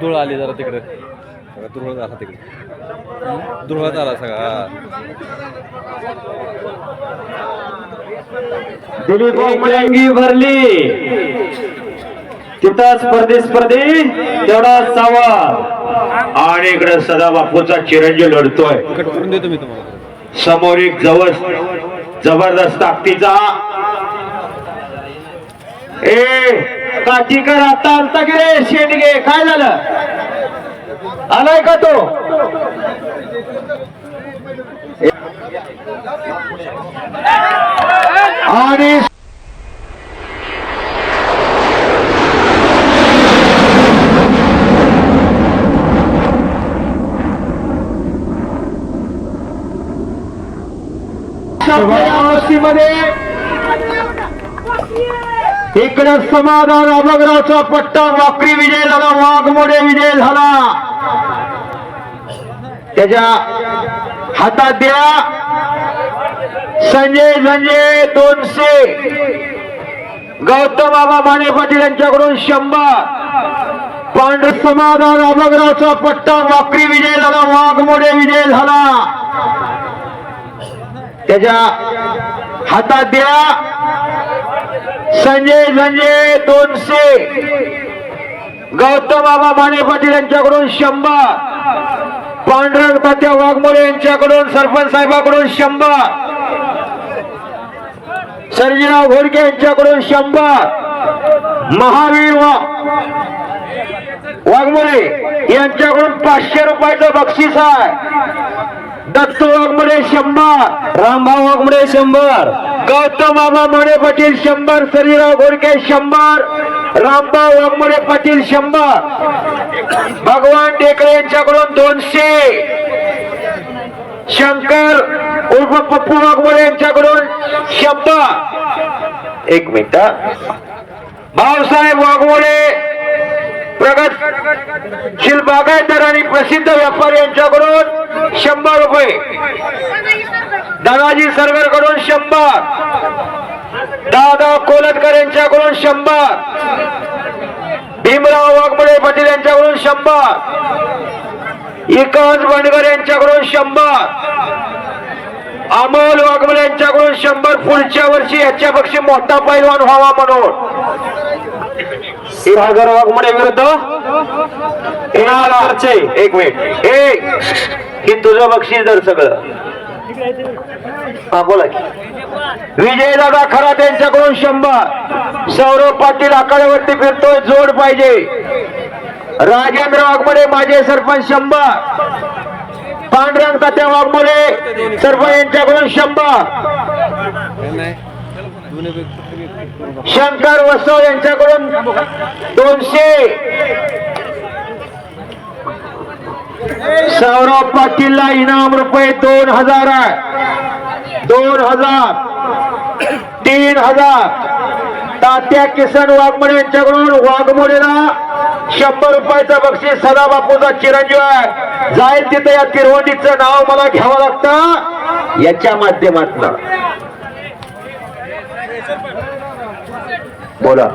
धुळ आली जरा तिकडे. सगळा धुळ झाला तिकडे. धुळ झाला सगळा. दिलीप मुलंगी भरली. तिथं स्पर्धी स्पर्धी तेवढा सावा आणि इकडे सदा बापूचा चिरंजीव लढतोय. कट करून देतो मी तुम्हाला. समोर एक जवळ जबरदस्त ताकदीचा. ए काठीकर आता आलता की रे शेंडगे काय झालं? आलाय का तो? आणि मध्ये इकडे समाधान अभगरावचा पट्टा वाकरी विजय झाला वाघमोडे विजय झाला. त्याच्या हातात द्या. संजय संजय दोनशे. गौतम बाबा माने पाटील यांच्याकडून शंभर. पांढर समाधान अभगरावचा पट्टा वाकरी विजय झाला वाघमोडे विजय झाला. त्याच्या हातात द्या. संजय संजय दोनशे. गौतम बाबा माने पाटील यांच्याकडून शंभर. पांढरंग तात्या वाघमोडे यांच्याकडून सरपंच साहेबाकडून शंभर. सर्जीराव घोडके यांच्याकडून शंभर. महावीर वा- वाघमोडे यांच्याकडून पाचशे रुपयाचं बक्षीस आहे. दत्त वाघमोडे शंभर. रामभाऊ वाघमोडे शंभर. गौतम बाबा मोडे पाटील शंभर सरीराव घोडके शंभर रामभाऊ वाघमोडे पाटील शंभर. भगवान टेकळे यांच्याकडून दोनशे. शंकर उर्फ पप्पू वाघमोडे यांच्याकडून शंभर. एक मिनिट भाऊसाहेब वाघमोडे प्रगत शिल बागायतदार आणि प्रसिद्ध व्यापारी यांच्याकडून शंभर रुपये. दादाजी सरगरकडून शंभर. दादा कोलटकर यांच्याकडून शंभर. भीमराव वाघमोडे पाटील यांच्याकडून शंभर. विकास बंडगर यांच्याकडून शंभर. अमोल वाघमोडे यांच्याकडून शंभर. पुढच्या वर्षी याच्यापेक्षा मोठा पैलवान व्हावा म्हणून. सागर वाघमोडे विरुद्ध एक मिनिट. हे हे तुझं बक्षीस जर सगळं. हा बोला की. विजय दादा खरा त्यांच्याकडून शंभर. सौरभ पाटील आखाड्यावरती फिरतोय जोड पाहिजे. राजेंद्र वाघमोडे माझे सरपंच शंभर. पांडुरंग तात्या वाघमोडे सरपंच यांच्याकडून शंभर. शंकर वसव यांच्याकडून दोनशे. सौरभ पाटीलला इनाम रुपये दोन हजार आहे. दोन हजार. तीन हजार. तात्या किसन वाघमोडे यांच्याकडून वाघमोडेला शंभर रुपयाचं बक्षीस सदाबापूचा चिरंजीव आहे. जाईल तिथे या तिरवंडीचं नाव मला घ्यावं लागतं. याच्या माध्यमातून. बोला.